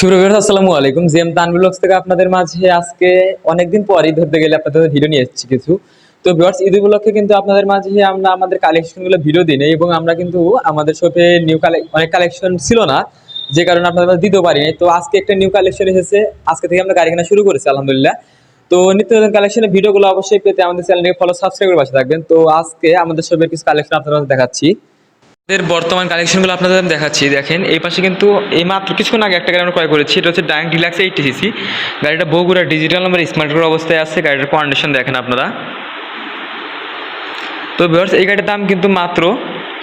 সুপ্রভাত আসসালামু আলাইকুম। জিএম তানভীর ব্লগস থেকে আপনাদের মাঝে আজকে অনেকদিন পরই ধরতে গেলে আপনাদের ভিডিও নিয়ে এসেছি কিছু। তো ভিউয়ার্স ঈদ উপলক্ষে কিন্তু আপনাদের মাঝে আমরা আমাদের কালেকশনগুলো ভিডিও দিই এবং আমরা কিন্তু আমাদের শপে নিউ অনেক কালেকশন ছিল না, যে কারণে আপনাদের দিতেও পারিনি তো আজকে একটা নিউ কালেকশন এসেছে। আজকে থেকে আমরা গাড়ি কেনা শুরু করেছি, আলহামদুলিল্লাহ। তো নিত্য নতুন কালেকশনের ভিডিওগুলো অবশ্যই পেতে আমাদের চ্যানেলকে ফলো সাবস্ক্রাইব করে পাশে থাকবেন। তো আজকে আমাদের শপের কিছু কালেকশন আপনাদের দেখাচ্ছি। আমাদের বর্তমান কালেকশনগুলো আপনাদের আমি দেখাচ্ছি, দেখেন। এই পাশে কিন্তু এই মাত্র কিছুক্ষণ আগে একটা গাড়ি আমরা ক্রয় করেছি, এটা হচ্ছে ডাইং ডিলাক্স এইটটি সিসি গাড়িটা Bogura digital number smart card অবস্থায় আছে, গাড়িটার কন্ডিশন দেখেন আপনারা। তো ভিউয়ার্স এই গাড়ির দাম কিন্তু মাত্র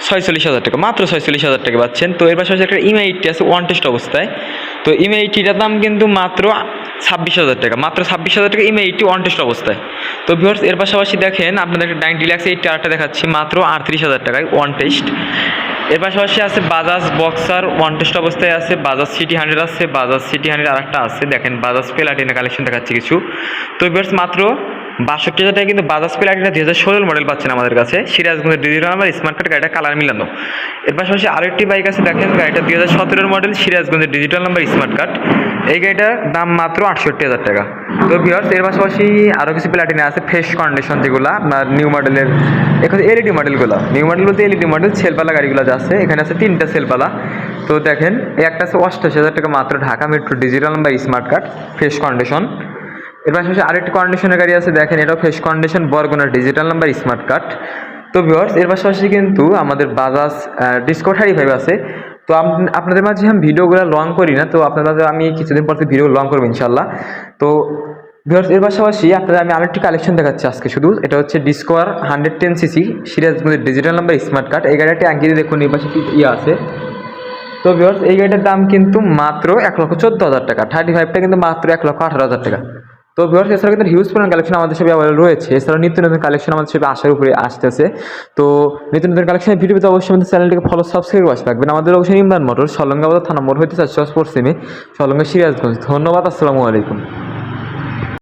ছয়চল্লিশ হাজার টাকা, মাত্র ছয়চল্লিশ হাজার টাকা পাচ্ছেন। তো এর পাশে পাশাপাশি একটা ইমআই এইটটি আছে ওয়ান টেস্ট অবস্থায়। তো ইমআই এইটটিটার দাম কিন্তু মাত্র ছাব্বিশ হাজার টাকা। মাত্র ছাব্বিশ হাজার টাকা ইমআই এইটটি ওয়ান টেস্ট অবস্থায়। তো ভিউয়ার্স এর পাশাপাশি দেখেন আপনাদের একটা ডাইং ডিলাক্স এইটটি আরেকটা দেখাচ্ছি, মাত্র আটত্রিশ হাজার টাকায় ওয়ান টেস্ট এর পাশাপাশি আছে বাজাজ বক্সার ওয়ান টেস্ট অবস্থায় আছে বাজাজ সিটি হান্ড্রেড আছে বাজাজ সিটি হান্ড্রেড আরেকটা আছে, দেখেন বাজাজ প্লাটিনা কালেকশন দেখাচ্ছি কিছু। তো ভিউয়ার্স মাত্র বাষট্টি হাজার টাকা কিন্তু বাজাজ প্লাটিনা দুই হাজার ষোলোর মডেল পাচ্ছেন আমাদের কাছে। সিরাজগঞ্জের ডিজিটাল নাম্বার স্মার্ট কার্ড গাড়িটা কালার মিলানো। এর পাশাপাশি আরেকটি বাইক আছে, দেখেন গাড়িটা দুই হাজার সতেরোর মডেল সিরাজগঞ্জের ডিজিটাল নাম্বার স্মার্ট কার্ড এই গাড়িটার দাম মাত্র আটষট্টি হাজার টাকা। তো ভিওর্স এর পাশাপাশি আরও কিছু প্লাটিনা আছে ফ্রেশ কন্ডিশন যেগুলো আপনার নিউ মডেলের এখানে এলইডি মডেলগুলো নিউ মডেল বলতে এলইডি মডেল সেলপালা গাড়িগুলো আছে, এখানে আছে তিনটা সেলপালা তো দেখেন একটা আছে অষ্টাশি হাজার টাকা মাত্র Dhaka metro digital number smart card fresh condition এর পাশাপাশি আরেকটি কন্ডিশনের গাড়ি আছে, দেখেন, এটাও ফ্রেশ কন্ডিশন বরগুনার ডিজিটাল নাম্বার স্মার্ট কার্ড তো ভিওর্স এর পাশাপাশি কিন্তু আমাদের বাজাজ ডিসকো থার্টি ফাইভ আছে। তো আপনাদের মাঝে আমি ভিডিওগুলো লং করি না, তো আপনাদের মাঝে আমি কিছুদিন পর ভিডিও লং করব ইনশাল্লাহ তো ভিউয়ার্স এর পাশাপাশি আপনাদের আমি আরেকটি কালেকশন দেখাচ্ছি আজকে শুধু, এটা হচ্ছে ডিসকোয়ার হান্ড্রেড টেন সিসি সিরিয়াসগুলির ডিজিটাল নাম্বার স্মার্ট কার্ড এই গাড়িটা ট্যাঙ্কি দেখুন, এই পাশে ইয়ে আছে। তো ভিউয়ার্স এই গাড়িটার দাম কিন্তু মাত্র এক লক্ষ চোদ্দ হাজার টাকা থার্টি ফাইভটা কিন্তু মাত্র এক লক্ষ আঠারো হাজার টাকা। তো ভিউয়ার্স এছাড়া কিন্তু হিউজ পরিমাণ কালেকশন আমাদের সবে অ্যাভেলেবল রয়েছে। এছাড়া নিত্য নতুন কালেকশন আমাদের সবে আসার উপরে আসতেছে। তো নিত্য নতুন কালেকশনের ভিডিওতে অবশ্যই আমাদের চ্যানেলটিকে ফলো সাবস্ক্রাইব করে রাখবেন আমাদের অবশ্যই ইমরান মোটর সলঙ্গাবাদ থানা মোড় হইতে চারশো পশ্চিমে সলঙ্গা সিরাজগঞ্জ। ধন্যবাদ, আসসালামু আলাইকুম।